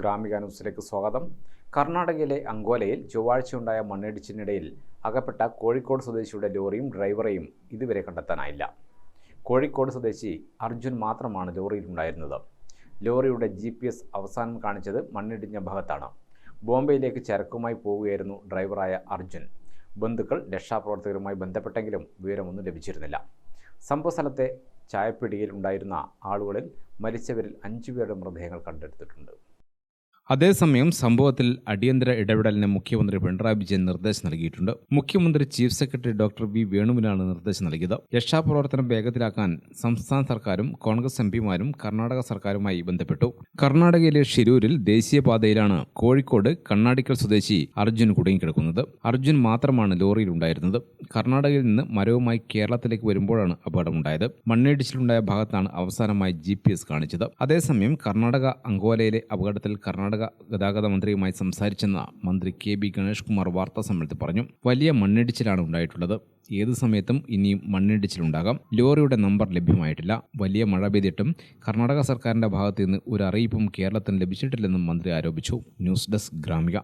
ഗ്രാമിക ന്യൂസിലേക്ക് സ്വാഗതം. കർണാടകയിലെ അങ്കോലയിൽ ചൊവ്വാഴ്ചയുണ്ടായ മണ്ണിടിച്ചിനിടയിൽ അകപ്പെട്ട കോഴിക്കോട് സ്വദേശിയുടെ ലോറിയും ഡ്രൈവറെയും ഇതുവരെ കണ്ടെത്താനായില്ല. കോഴിക്കോട് സ്വദേശി അർജുൻ മാത്രമാണ് ലോറിയിലുണ്ടായിരുന്നത്. ലോറിയുടെ ജി പി എസ് അവസാനം കാണിച്ചത് മണ്ണിടിഞ്ഞ ഭാഗത്താണ്. ബോംബെയിലേക്ക് ചരക്കുമായി പോവുകയായിരുന്നു ഡ്രൈവറായ അർജുൻ. ബന്ധുക്കൾ രക്ഷാപ്രവർത്തകരുമായി ബന്ധപ്പെട്ടെങ്കിലും വിവരമൊന്നും ലഭിച്ചിരുന്നില്ല. സംഭവസ്ഥലത്തെ ചായപ്പിടിയിൽ ഉണ്ടായിരുന്ന ആളുകളിൽ മരിച്ചവരിൽ അഞ്ചുപേരുടെ മൃതദേഹങ്ങൾ കണ്ടെടുത്തിട്ടുണ്ട്. അതേസമയം സംഭവത്തിൽ അടിയന്തര ഇടപെടലിന് മുഖ്യമന്ത്രി പിണറായി വിജയൻ നിർദ്ദേശം നൽകിയിട്ടുണ്ട്. മുഖ്യമന്ത്രി ചീഫ് സെക്രട്ടറി ഡോക്ടർ വി വേണുവിനാണ് നിർദ്ദേശം നൽകിയത്. രക്ഷാപ്രവർത്തനം വേഗത്തിലാക്കാൻ സംസ്ഥാന സർക്കാരും കോൺഗ്രസ് എംപിമാരും കർണാടക സർക്കാരുമായി ബന്ധപ്പെട്ടു. കർണാടകയിലെ ഷിരൂരിൽ ദേശീയപാതയിലാണ് കോഴിക്കോട് കണ്ണാടിക്കൽ സ്വദേശി അർജുൻ കുടുങ്ങിക്കിടക്കുന്നത്. അർജുൻ മാത്രമാണ് ലോറിയിൽ ഉണ്ടായിരുന്നത് കർണാടകയിൽ നിന്ന് മരവുമായി കേരളത്തിലേക്ക് വരുമ്പോഴാണ് അപകടമുണ്ടായത്. മണ്ണിടിച്ചിലുണ്ടായ ഭാഗത്താണ് അവസാനമായി ജി കാണിച്ചത്. അതേസമയം കർണാടക അങ്കോലയിലെ അപകടത്തിൽ കർണാടക ഗതാഗത മന്ത്രിയുമായി സംസാരിച്ചെന്ന മന്ത്രി കെ ബി ഗണേഷ് കുമാർ വാർത്താ സമ്മേളനത്തിൽ പറഞ്ഞു വലിയ മണ്ണിടിച്ചിലാണ് ഉണ്ടായിട്ടുള്ളത്. ഏത് സമയത്തും ഇനിയും മണ്ണിടിച്ചിലുണ്ടാകാം. ലോറിയുടെ നമ്പർ ലഭ്യമായിട്ടില്ല. വലിയ മഴ പെയ്തിട്ടും കർണാടക സർക്കാരിന്റെ ഭാഗത്തു നിന്ന് ഒരു അറിയിപ്പും കേരളത്തിന് ലഭിച്ചിട്ടില്ലെന്നും മന്ത്രി ആരോപിച്ചു. News desk Gramika.